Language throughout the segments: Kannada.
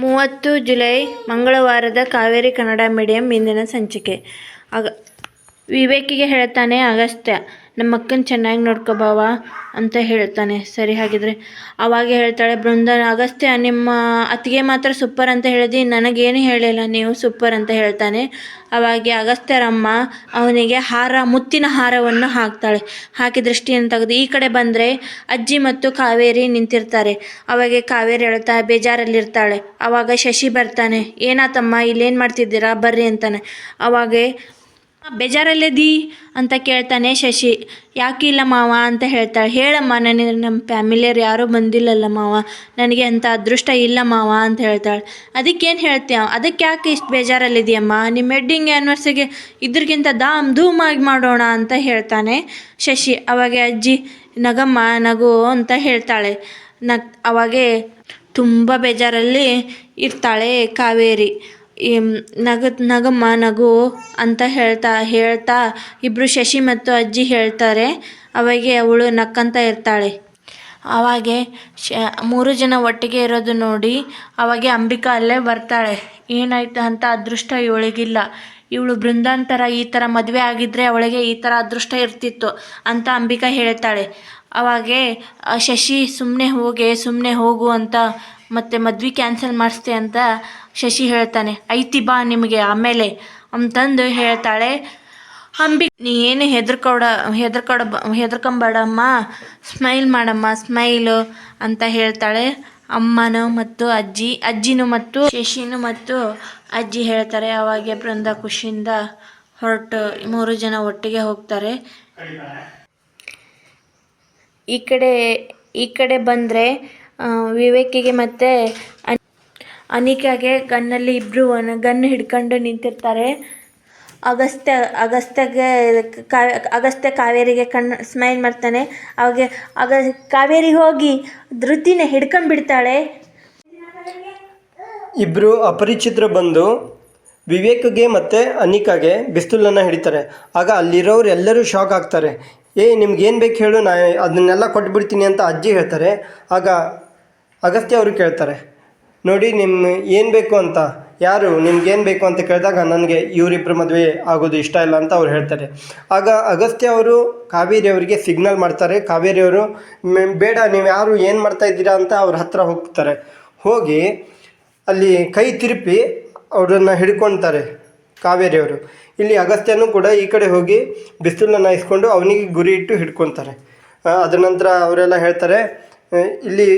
ಮೂವತ್ತು ಜುಲೈ ಮಂಗಳವಾರದ ಕಾವೇರಿ ಕನ್ನಡ ಮೀಡಿಯಂ ಇಂದಿನ ಸಂಚಿಕೆ. ಆಗ ವಿವೇಕಿಗೆ ಹೇಳ್ತಾನೆ ಅಗಸ್ತ್ಯ. ನಮ್ಮ ಅಕ್ಕನ ಚೆನ್ನಾಗಿ ನೋಡ್ಕೊ ಅಂತ ಹೇಳ್ತಾನೆ. ಸರಿ ಹಾಗಿದ್ರೆ. ಅವಾಗ ಹೇಳ್ತಾಳೆ, ಬೃಂದ ಅಗಸ್ತ್ಯ ನಿಮ್ಮ ಅತ್ತಿಗೆ ಮಾತ್ರ ಸೂಪರ್ ಅಂತ ಹೇಳಿದಿ, ನನಗೇನು ಹೇಳಿಲ್ಲ, ನೀವು ಸೂಪರ್ ಅಂತ ಹೇಳ್ತಾನೆ. ಅವಾಗೆ ಅಗಸ್ತ್ಯರಮ್ಮ ಅವನಿಗೆ ಹಾರ, ಮುತ್ತಿನ ಹಾರವನ್ನು ಹಾಕ್ತಾಳೆ. ಹಾಕಿ ದೃಷ್ಟಿಯನ್ನು ತೆಗೆದು, ಈ ಕಡೆ ಬಂದರೆ ಅಜ್ಜಿ ಮತ್ತು ಕಾವೇರಿ ನಿಂತಿರ್ತಾರೆ. ಅವಾಗೆ ಕಾವೇರಿ ಹೇಳ್ತಾ, ಬೇಜಾರಲ್ಲಿರ್ತಾಳೆ. ಅವಾಗ ಶಶಿ ಬರ್ತಾನೆ. ಏನಾತಮ್ಮ, ಇಲ್ಲೇನು ಮಾಡ್ತಿದ್ದೀರಾ? ಬರ್ರಿ ಅಂತಾನೆ. ಅವಾಗೆ ಬೇಜಾರಲ್ಲಿದ್ದಿ ಅಂತ ಕೇಳ್ತಾನೆ ಶಶಿ. ಯಾಕಿಲ್ಲ ಮಾವ? ಅಂತ ಹೇಳ್ತಾಳೆ. ಹೇಳಮ್ಮ ನನಗೆ ನಮ್ಮ ಫ್ಯಾಮಿಲಿಯವ್ರು ಯಾರೂ ಬಂದಿಲ್ಲಲ್ಲ ಮಾವ. ನನಗೆ ಅಂಥ ಅದೃಷ್ಟ ಇಲ್ಲ ಮಾವ, ಅಂತ ಹೇಳ್ತಾಳೆ. ಅದಕ್ಕೇನು ಹೇಳ್ತೀಯ? ಅದಕ್ಕೆ ಯಾಕೆ ಇಷ್ಟು ಬೇಜಾರಲ್ಲಿದೆಯಮ್ಮ? ನಿಮ್ಮ ವೆಡ್ಡಿಂಗ್ ಆ್ಯನಿವರ್ಸರಿಗೆ ಇದ್ರಗಿಂತ ದಾಮ್ ಧೂಮಾಗಿ ಮಾಡೋಣ ಅಂತ ಹೇಳ್ತಾನೆ ಶಶಿ. ಅವಾಗೆ ಅಜ್ಜಿ, ನಗಮ್ಮ, ನಗು, ಅಂತ ಹೇಳ್ತಾಳೆ. ನಗ್, ಅವಾಗೆ ತುಂಬ ಬೇಜಾರಲ್ಲಿ ಇರ್ತಾಳೆ ಕಾವೇರಿ. ನಗ ನಗಮ್ಮ, ನಗು ಅಂತ ಹೇಳ್ತಾ ಹೇಳ್ತಾ ಇಬ್ಬರು ಶಶಿ ಮತ್ತು ಅಜ್ಜಿ ಹೇಳ್ತಾರೆ. ಅವಾಗೆ ಅವಳು ನಕ್ಕಂತ ಇರ್ತಾಳೆ. ಅವಾಗೆ ಶ, ಮೂರು ಜನ ಒಟ್ಟಿಗೆ ಇರೋದು ನೋಡಿ ಅವಾಗೆ ಅಂಬಿಕಾ ಅಲ್ಲೇ ಬರ್ತಾಳೆ. ಏನಾಯ್ತು ಅಂತ ಅದೃಷ್ಟ ಇವಳಿಗಿಲ್ಲ. ಇವಳು ಬೃಂದಾಂತರ ಈ ಥರ ಮದುವೆ ಆಗಿದ್ದರೆ ಅವಳಿಗೆ ಈ ಥರ ಅದೃಷ್ಟ ಇರ್ತಿತ್ತು ಅಂತ ಅಂಬಿಕಾ ಹೇಳ್ತಾಳೆ. ಅವಾಗೆ ಶಶಿ ಸುಮ್ಮನೆ ಹೋಗೆ ಸುಮ್ಮನೆ ಹೋಗು ಅಂತ ಮತ್ತೆ ಮದ್ವೆ ಕ್ಯಾನ್ಸಲ್ ಮಾಡಿಸ್ತೆ ಅಂತ ಶಶಿ ಹೇಳ್ತಾನೆ, ಐತಿ ಬಾ ನಿಮಗೆ, ಆಮೇಲೆ. ಅಂತಂದು ಹೇಳ್ತಾಳೆ ಅಂಬಿ ನೀ ಏನು ಹೆದರ್ಕೊಡ ಹೆದರ್ಕೊಡ, ಹೆದರ್ಕೊಂಬೇಡಮ್ಮ ಸ್ಮೈಲ್ ಮಾಡಮ್ಮ ಸ್ಮೈಲು ಅಂತ ಹೇಳ್ತಾಳೆ, ಅಮ್ಮನು ಮತ್ತು ಅಜ್ಜಿ, ಅಜ್ಜಿನು ಮತ್ತು ಶಶಿನು ಮತ್ತು ಅಜ್ಜಿ ಹೇಳ್ತಾರೆ, ಅವಾಗೆ ಬೃಂದ ಖುಷಿಯಿಂದ ಹೊರಟು, ಮೂರು ಜನ ಒಟ್ಟಿಗೆ ಹೋಗ್ತಾರೆ. ಈ ಕಡೆ ಈ ಕಡೆ ಬಂದರೆ ವಿವೇಕಿಗೆ ಮತ್ತು ಅನಿಕಾಗೆ ಗನ್ನಲ್ಲಿ ಇಬ್ಬರು ಗನ್ ಹಿಡ್ಕೊಂಡು ನಿಂತಿರ್ತಾರೆ. ಅಗಸ್ತ್ಯ, ಅಗಸ್ತ್ಯಗೆ ಅಗಸ್ತ್ಯ ಕಾವೇರಿಗೆ ಕಣ್ಣು ಸ್ಮೈಲ್ ಮಾಡ್ತಾನೆ. ಅವಾಗೆ ಅಗ ಕಾವೇರಿಗೆ ಹೋಗಿ ಧೃತಿನ ಹಿಡ್ಕೊಂಡ್ಬಿಡ್ತಾಳೆ. ಇಬ್ಬರು ಅಪರಿಚಿತರು ಬಂದು ವಿವೇಕ್ಗೆ ಮತ್ತು ಅನಿಕಾಗೆ ಬಿಸ್ತುಲನ್ನು ಹಿಡಿತಾರೆ. ಆಗ ಅಲ್ಲಿರೋರು ಎಲ್ಲರೂ ಶಾಕ್ ಆಗ್ತಾರೆ. ಏ, ನಿಮ್ಗೆ ಏನು ಬೇಕು ಹೇಳು ನಾ ಅದನ್ನೆಲ್ಲ ಕೊಟ್ಬಿಡ್ತೀನಿ ಅಂತ ಅಜ್ಜಿ ಹೇಳ್ತಾರೆ. ಆಗ ಅಗಸ್ತ್ಯ ಅವರು ಕೇಳ್ತಾರೆ. ನೋಡಿ ನಿಮ್ಮ ಏನು ಬೇಕು ಅಂತ. ಯಾರು ನಿಮ್ಗೇನು ಬೇಕು ಅಂತ ಕೇಳಿದಾಗ ನನಗೆ ಇವರಿಬ್ಬರ ಮದುವೆ ಆಗೋದು ಇಷ್ಟ ಇಲ್ಲ ಅಂತ ಅವ್ರು ಹೇಳ್ತಾರೆ. ಆಗ ಅಗಸ್ತ್ಯ ಅವರು ಕಾವೇರಿ ಅವರಿಗೆ ಸಿಗ್ನಲ್ ಮಾಡ್ತಾರೆ. ಕಾವೇರಿ ಅವರು ಬೇಡ, ನೀವು ಯಾರು ಏನು ಮಾಡ್ತಾ ಇದ್ದೀರಾ ಅಂತ ಅವ್ರ ಹತ್ರ ಹೋಗ್ತಾರೆ. ಹೋಗಿ ಅಲ್ಲಿ ಕೈ ತಿರುಪಿ ಅವರನ್ನು ಕಾವೇರಿ ಕಾವೇರಿಯವರು ಇಲ್ಲಿ ಅಗಸ್ತ್ಯನೂ ಕೂಡ ಈ ಕಡೆ ಹೋಗಿ ಬಿಸಿಲನ್ನು ಇಸ್ಕೊಂಡು ಅವನಿಗೆ ಗುರಿ ಇಟ್ಟು ಹಿಡ್ಕೊತಾರೆ ಅದ ನಂತರ ಅವರೆಲ್ಲ ಹೇಳ್ತಾರೆ ಇಲ್ಲಿ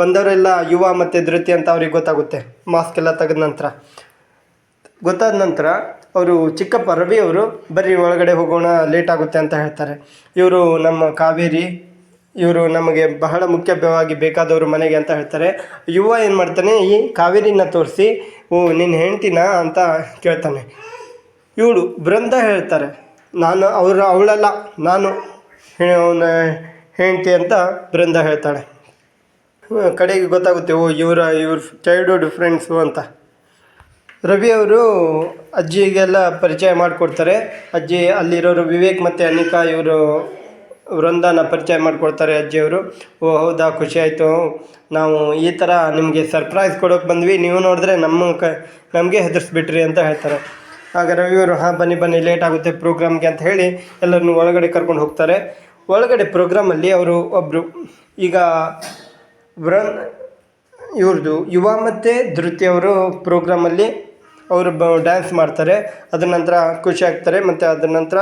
ಬಂದವರೆಲ್ಲ ಯುವ ಮತ್ತು ಧೃತಿ ಅಂತ ಅವ್ರಿಗೆ ಗೊತ್ತಾಗುತ್ತೆ. ಮಾಸ್ಕ್ ಎಲ್ಲ ತೆಗೆದ ನಂತರ. ಗೊತ್ತಾದ ನಂತರ ಅವರು ಚಿಕ್ಕಪ್ಪ ರವಿ ಅವರು, ಬರ್ರಿ ಒಳಗಡೆ ಹೋಗೋಣ ಲೇಟ್ ಆಗುತ್ತೆ ಅಂತ ಹೇಳ್ತಾರೆ. ಇವರು ನಮ್ಮ ಕಾವೇರಿ, ಇವರು ನಮಗೆ ಬಹಳ ಮುಖ್ಯವಾಗಿ ಬೇಕಾದವರು ಮನೆಗೆ ಅಂತ ಹೇಳ್ತಾರೆ. ಯುವ ಏನು ಮಾಡ್ತಾನೆ, ಈ ಕಾವೇರಿನ ತೋರಿಸಿ, ಓ ನಿನ್ನ ಹೆಂಡ್ತಿನ? ಅಂತ ಕೇಳ್ತಾನೆ. ಇವಳು ಬೃಂದ ಹೇಳ್ತಾರೆ, ನಾನು ಅವರ, ಅವಳಲ್ಲ, ನಾನು ಹೆಂಡ್ತಿ ಅಂತ ಬೃಂದ ಹೇಳ್ತಾಳೆ. ಕಡೆಗೆ ಗೊತ್ತಾಗುತ್ತೆ, ಓ, ಇವರ, ಇವ್ರ ಚೈಲ್ಡ್ಹುಡ್ ಫ್ರೆಂಡ್ಸು ಅಂತ. ರವಿ ಅವರು ಅಜ್ಜಿಗೆಲ್ಲ ಪರಿಚಯ ಮಾಡಿಕೊಡ್ತಾರೆ. ಅಜ್ಜಿ ಅಲ್ಲಿರೋರು ವಿವೇಕ್ ಮತ್ತು ಅನಿಕಾ ಇವರು ವೃಂದಾನ ಪರಿಚಯ ಮಾಡಿಕೊಡ್ತಾರೆ ಅಜ್ಜಿಯವರು. ಓ, ಹೌದಾ, ಖುಷಿ ಆಯಿತು. ನಾವು ಈ ಥರ ನಿಮಗೆ ಸರ್ಪ್ರೈಸ್ ಕೊಡೋಕೆ ಬಂದ್ವಿ. ನೀವು ನೋಡಿದ್ರೆ ನಮ್ಮ ಕ, ನಮಗೆ ಹೆದರ್ಸ್ಬಿಟ್ರಿ ಅಂತ ಹೇಳ್ತಾರೆ. ಆಗ ರವಿಯವರು ಹಾಂ, ಬನ್ನಿ ಬನ್ನಿ ಲೇಟ್ ಆಗುತ್ತೆ ಪ್ರೋಗ್ರಾಮ್ಗೆ ಅಂತ ಹೇಳಿ ಎಲ್ಲರನ್ನು ಒಳಗಡೆ ಕರ್ಕೊಂಡು ಹೋಗ್ತಾರೆ. ಒಳಗಡೆ ಪ್ರೋಗ್ರಾಮಲ್ಲಿ ಅವರು ಒಬ್ಬರು ಈಗ ವೃನ್ ಇವ್ರದ್ದು ಯುವ ಮತ್ತು ಧೃತಿ ಅವರು ಪ್ರೋಗ್ರಾಮಲ್ಲಿ ಅವರು ಬ ಡ್ಯಾನ್ಸ್ ಮಾಡ್ತಾರೆ. ಅದರ ನಂತರ ಖುಷಿ ಆಗ್ತಾರೆ. ಮತ್ತು ಅದರ ನಂತರ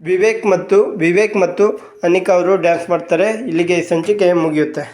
ವಿವೇಕ್ ಮತ್ತು ವಿವೇಕ್ ಮತ್ತು ಅನಿಕಾ ಅವರು ಡ್ಯಾನ್ಸ್ ಮಾಡ್ತಾರೆ. ಇಲ್ಲಿಗೆ ಸಂಚಿಕೆ ಮುಗಿಯುತ್ತೆ.